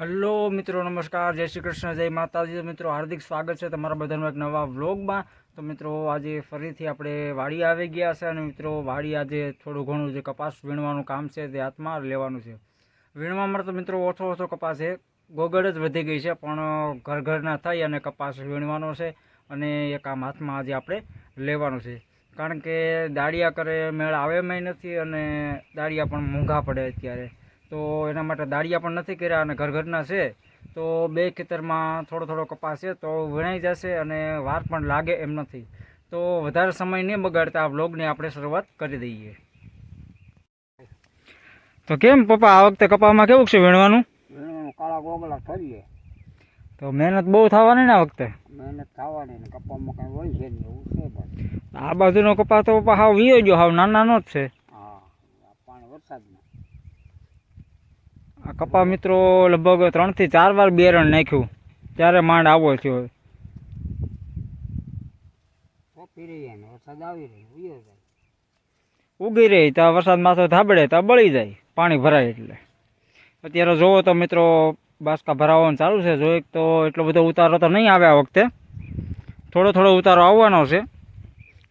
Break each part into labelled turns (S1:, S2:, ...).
S1: Hello મિત્રો, નમસ્કાર. જય શ્રી કૃષ્ણ, જય માતાજી. મિત્રો, હાર્દિક સ્વાગત છે તમારા બધાનો એક નવા વ્લોગમાં. તો મિત્રો, આજે ફરીથી આપણે વાડી આવી ગયા છે અને મિત્રો, વાડી આજે થોડું ઘણું જે કપાસ વીણવાનું કામ છે તે હાથમાં લેવાનું છે. વીણવામાં તો મિત્રો ઓછો ઓછો કપાસ છે. ગોગળ જ વધી ગઈ છે, પણ ઘર ઘરના થઈ અને કપાસ વીણવાનો છે અને એ કામ હાથમાં આજે આપણે લેવાનું છે. કારણ કે દાળિયા કરે, મેળ આવે મેં નથી અને દાળિયા પણ મોંઘા પડે અત્યારે. તો એના માટે દાળિયા પણ નથી કર્યા અને ઘર ઘરના છે. તો બે ખેતરમાં થોડો થોડો કપાસ છે તો વીણાઈ જશે અને વાર પણ લાગે એમ નથી. તો વધારે સમય નહીં બગાડતા આ બ્લોગની આપણે શરૂઆત કરી દઈએ. તો કેમ પપ્પા આ વખતે કપામાં કેવું છે વીણવાનું?
S2: કાળા ગોગલા ફરીએ
S1: તો મહેનત બહુ થવાની ને આ વખતે?
S2: મહેનત થવાની ને કપામાં કાંઈ હોય છે નહીં એવું છે
S1: આ બાજુનો કપા તો પપ્પા હાવ વીયો ગયો હાવ નાના નાનો જ છે
S2: હા આ પાણી વરસાદમાં
S1: આ કપા મિત્રો લગભગ ત્રણથી ચાર વાર બેરણ નાખ્યું. ત્યારે માંડ આવો થયો. ઉગી રહી ત્યાં વરસાદ માથો ધાબડે ત્યાં બળી જાય પાણી ભરાય એટલે. અત્યારે જોવો તો મિત્રો બાસકા ભરાવવાનું ચાલુ છે જોઈએ તો એટલો બધો ઉતારો તો નહીં આવે આ વખતે. થોડો થોડો ઉતારો આવવાનો છે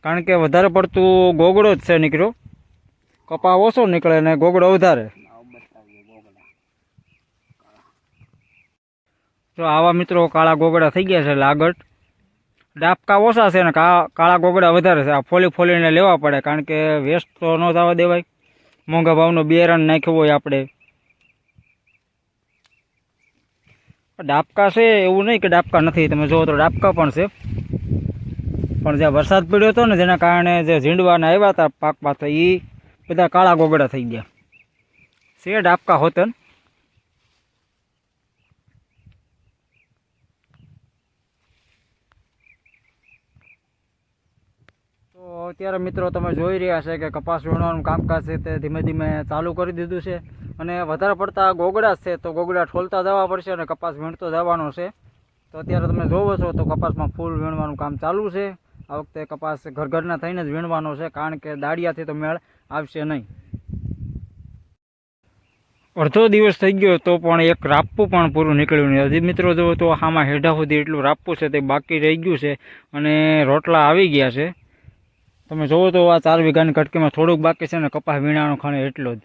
S1: કારણ કે વધારે પડતું ગોગડો જ છે નીકળ્યો. કપા ઓછો નીકળે ને ગોગડો વધારે
S2: આવું બતાવીએ ગોગલા
S1: જો આવા મિત્રો કાળા ગોગડા થઈ ગયા છે એટલે આગળ ડાબકા ઓછા છે ને કા- કાળા ગોગડા વધારે છે. આ ફોલી ફોલીને લેવા પડે કારણ કે વેસ્ટ તો ન થવા દેવાય. મોંઘા ભાવનો બિયારણ નાખ્યો હોય આપણે. ડાબકા છે એવું નહીં કે ડાબકા નથી. તમે જુઓ તો ડાબકા પણ છે. પણ જ્યાં વરસાદ પડ્યો હતો ને જેના કારણે જે ઝીંડવાના આવ્યા હતા પાકમાં, તો એ બધા કાળા ગોગડા થઈ ગયા. છે ડાબકા હોતન તો અત્યારે મિત્રો તમે જોઈ રહ્યા છે કે કપાસ વીણવાનું કામકાજ છે તે ધીમે ધીમે ચાલુ કરી દીધું છે. અને વધારે પડતા ગોગડા છે તો ગોગડા ઠોલતા જવા પડશે અને કપાસ વીણતો જવાનો છે. તો અત્યારે તમે જોવો છો તો કપાસમાં ફૂલ વીણવાનું કામ ચાલુ છે. આ વખતે કપાસ ઘર ઘરના થઈને જ વીણવાનો છે કારણ કે દાળિયાથી તો મેળ આવશે નહીં. અડધો દિવસ થઈ ગયો તો પણ એક રાપવું પણ પૂરું નીકળ્યું નહીં. હજી મિત્રો જુઓ તો આમાં હેઢા સુધી એટલું રાપવું છે તે બાકી રહી ગયું છે અને રોટલા આવી ગયા છે. તમે જોવો તો આ ચાર વીઘાની કટકીમાં થોડુંક બાકી છે ને કપાસ વીણાનો ખાણે એટલો જ.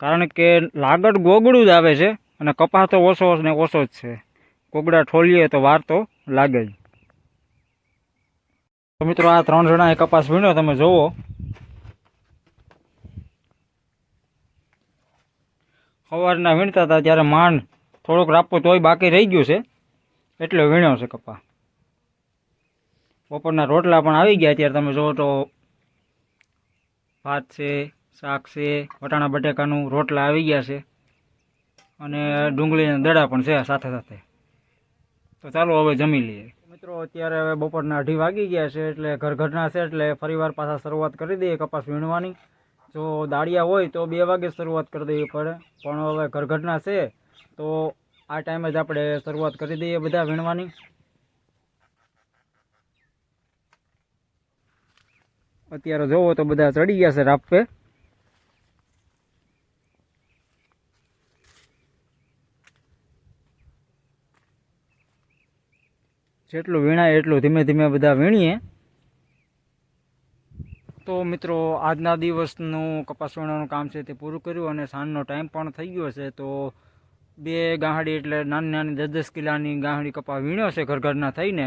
S1: કારણ કે લાગડ ગોગડું જ આવે છે અને કપાસ તો ઓછો ને ઓછો જ છે. ગોગડા ઠોલીએ તો વાર તો લાગે જ. તો મિત્રો આ ત્રણ જણાએ કપાસ વીણ્યો, તમે જોવો. સવારના વીણતા હતા, ત્યારે માંડ થોડુંક રાપવું તોય બાકી રહી ગયું છે. એટલે વીણ્યો છે કપા બપોરના રોટલા પણ આવી ગયા. અત્યારે તમે જોવો તો ભાત છે, શાક છે, વટાણા બટેકાનું રોટલા આવી ગયા છે અને ડુંગળીના દડા પણ છે સાથે સાથે. તો ચાલો હવે જમી લઈએ. મિત્રો, અત્યારે હવે બપોરના અઢી વાગી ગયા છે એટલે ઘર ઘરના છે એટલે ફરીવાર પાછા શરૂઆત કરી દઈએ કપાસ વીણવાની. જો દાળિયા હોય તો બે વાગે શરૂઆત કરી દેવી પડે પણ હવે ઘર ઘરના છે તો આ ટાઈમે જ આપણે શરૂઆત કરી દઈએ બધા વીણવાની. અત્યારે જોવો તો બધા ચડી ગયા છે રાપે. જેટલું વીણાય એટલું ધીમે ધીમે બધા વીણીએ. તો મિત્રો, આજના દિવસનું કપાસ વીણવાનું કામ છે તે પૂરું કર્યું અને સાંજનો ટાઈમ પણ થઈ ગયો છે. તો બે ગાંહડી એટલે નાની નાની દસ દસ કિલાની ગાંહડી કપા વીણ્યો છે ઘર ઘરના થઈને.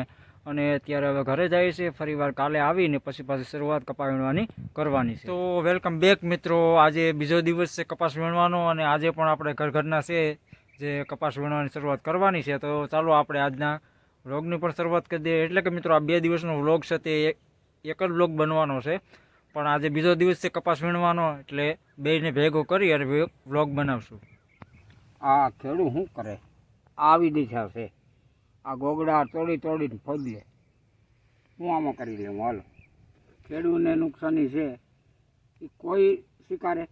S1: અને અત્યારે હવે ઘરે જાય છે ફરીવાર કાલે આવીને પછી પાછી શરૂઆત કપા વીણવાની કરવાની છે. તો વેલકમ બેક મિત્રો આજે બીજો દિવસ છે કપાસ વીણવાનો અને આજે પણ આપણે ઘર ઘરના છે જે કપાસ વીણવાની શરૂઆત કરવાની છે. તો ચાલો આપણે આજના વ્લોગની પણ શરૂઆત કરી દઈએ. એટલે કે મિત્રો આ બે દિવસનો વ્લોગ છે તે એક જ વ્લોગ બનવાનો છે. પણ આજે બીજો દિવસ છે કપાસ વીણવાનો એટલે બેયને ભેગો કરી અને વ્લોગ બનાવશું.
S2: આ ખેડૂત શું કરે? આવી દિશા છે. આ ગોગડા તોડી તોડીને ફોદલે હું આમાં કરી લઉં હાલો. ખેડૂતને નુકસાની છે એ કોઈ સ્વીકારે?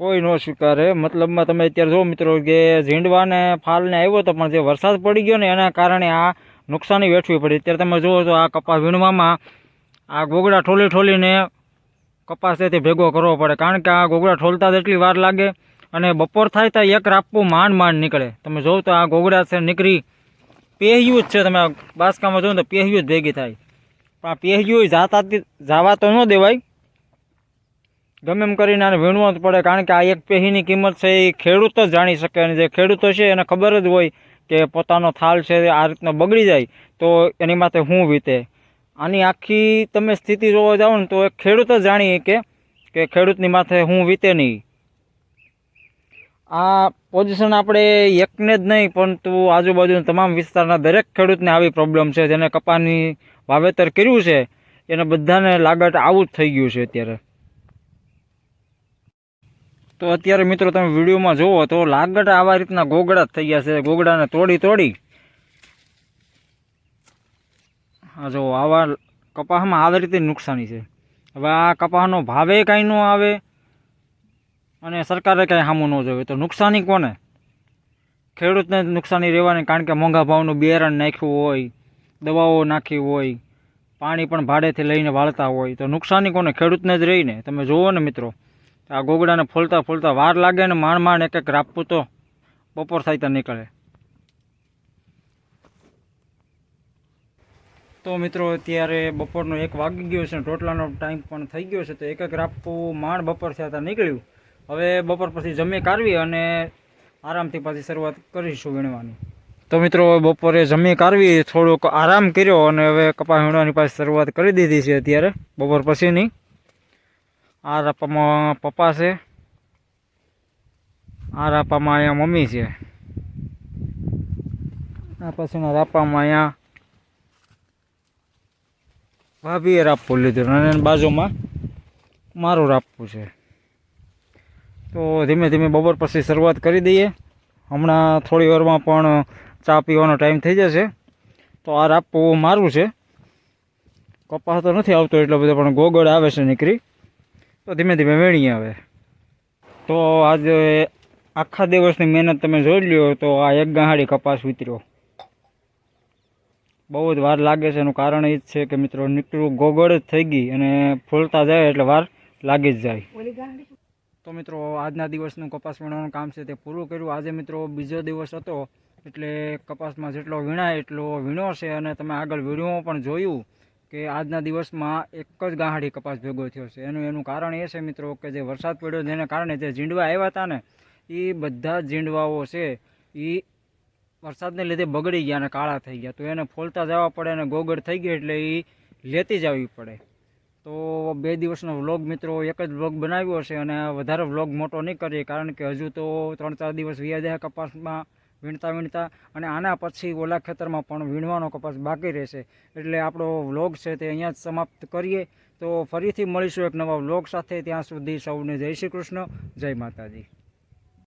S1: કોઈ ન સ્વીકારે. મતલબમાં તમે અત્યારે જો મિત્રો કે ઝીંડવાને ફાલને આવ્યો તો પણ જે વરસાદ પડી ગયો ને એના કારણે આ નુકસાની વેઠવી પડી. અત્યારે તમે જુઓ તો આ કપાસ વીણવામાં આ ગોગડા ઠોલી ઠોલીને કપાસ ભેગો કરવો પડે. કારણ કે આ ગોગડા ઠોલતા જ એટલી વાર લાગે અને બપોર થાય તો એક રાપવું માંડ માંડ નીકળે. તમે જોવો તો આ ગોગડા છે નીકળી પહેર્યું જ છે. તમે બાસકામાં જોવો તો પહેર્યું જ ભેગી થાય. પણ આ પહેર્યું જાતા જવા તો ન દેવાય. ગમે એમ કરીને આને વીણવું જ પડે, કારણ કે આ એક પેહીની કિંમત છે, એ ખેડૂત જ જાણી શકે. અને જે ખેડૂતો છે એને ખબર જ હોય કે પોતાનો થાલ છે આ રીતનો બગડી જાય. તો એની માથે શું વીતે. આની આખી તમે સ્થિતિ જોવા જાઓ ને તો એક ખેડૂત જ જાણીએ કે ખેડૂતની માથે હું વીતે નહીં. આ પોઝિશન આપણે એકને જ નહીં, પરંતુ આજુબાજુના તમામ વિસ્તારના દરેક ખેડૂતને આવી પ્રોબ્લેમ છે. જેને કપાની વાવેતર કર્યું છે, એને બધાને લાગત આવું જ થઈ ગયું છે અત્યારે. તો અત્યારે મિત્રો તમે વિડીયોમાં જુઓ તો લાગટ આવા રીતના ગોગડા થઈ ગયા છે. ગોગડાને તોડી તોડી હા જો આવા કપાસમાં આવી રીતે નુકસાની છે. હવે આ કપાસનો ભાવે કાંઈ ન આવે. અને સરકારે કાંઈ સામું ન જોયું તો નુકસાની કોને? ખેડૂતને નુકસાની રહેવાની કારણ કે મોંઘા ભાવનું બિયારણ નાખ્યું હોય, દવાઓ નાખી હોય, પાણી પણ ભાડેથી લઈને વાળતા હોય, તો નુકસાની કોને? ખેડૂતને જ રહીને. તમે જુઓ ને મિત્રો, આ ગોગડાને ફોલતા ફોલતા વાર લાગે ને માંડ માંડ એક એક રાપવું તો બપોર થાય ત્યાં નીકળે. તો મિત્રો, અત્યારે બપોરનો એક વાગી ગયો છે ટોટલાનો ટાઈમ પણ થઈ ગયો છે, તો એક એક રાપવું માંડ બપોર થયા ત્યાં નીકળ્યું. હવે બપોર પછી જમી કાઢવી અને આરામથી પાછી શરૂઆત કરીશું વીણવાની. તો મિત્રો, બપોરે જમી કાઢવી, થોડોક આરામ કર્યો અને હવે કપાસ વીણવાની પાછી શરૂઆત કરી દીધી છે અત્યારે, બપોર પછીની. આ રાપામાં પપ્પા છે. આ રાપામાં અહીંયા મમ્મી છે. આ પછીના રાપામાં અહીંયા ભાભીએ રાપવું લીધું અને બાજુમાં મારું રાપવું છે. તો ધીમે ધીમે બપોર પછી શરૂઆત કરી દઈએ. હમણાં થોડી વારમાં પણ ચા પીવાનો ટાઈમ થઈ જશે. તો આ રાપવું મારું છે. કપાસ તો નથી આવતો એટલો બધો, પણ ગોગળ આવે છે નીકળી. તો ધીમે ધીમે વેણી આવે તો આજે આખા દિવસની મહેનત તમે જોઈ લ્યો, તો આ એક ગાંહાડી કપાસ ઉતર્યો. બહુ જ વાર લાગે છે, એનું કારણ એ જ છે કે મિત્રો, નીકળું ગોગળ જ થઈ ગઈ અને ફૂલતા જાય એટલે વાર લાગી જ જાય. તો મિત્રો, આજના દિવસનું કપાસ વીણવાનું કામ છે તે પૂરું કર્યું. આજે મિત્રો બીજો દિવસ હતો, એટલે કપાસમાં જેટલો વીણાય એટલો વીણો છે અને તમે આગળ વિડીયોમાં પણ જોયું કે આજના દિવસમાં એક જ ગાંહાડી કપાસ ભેગો થયો છે. એનું એનું કારણ એ છે મિત્રો કે જે વરસાદ પડ્યો જેને કારણે જે ઝીંડવા આવ્યા હતા ને, એ બધા ઝીંડવાઓ છે, એ વરસાદને લીધે બગડી ગયા અને કાળા થઈ ગયા. તો એને ફોલતા જવા પડે અને ગોગળ થઈ ગઈ એટલે એ લેતી જ આવવી પડે. તો બે દિવસનો વ્લોગ મિત્રો એક જ વ્લોગ બનાવ્યો છે અને વધારે વ્લોગ મોટો નહીં કરીએ, કારણ કે હજુ તો ત્રણ ચાર દિવસ વ્યા જાય કપાસમાં વીણતા વીણતા અને આના પછી ઓલા ખેતરમાં પણ વીણવાનો કપાસ બાકી રહેશે. એટલે આપણો વ્લોગ છે તે અહીંયા જ સમાપ્ત કરીએ. તો ફરીથી મળીશું એક નવા વ્લોગ સાથે. ત્યાં સુધી સૌને જય શ્રી કૃષ્ણ, જય માતાજી.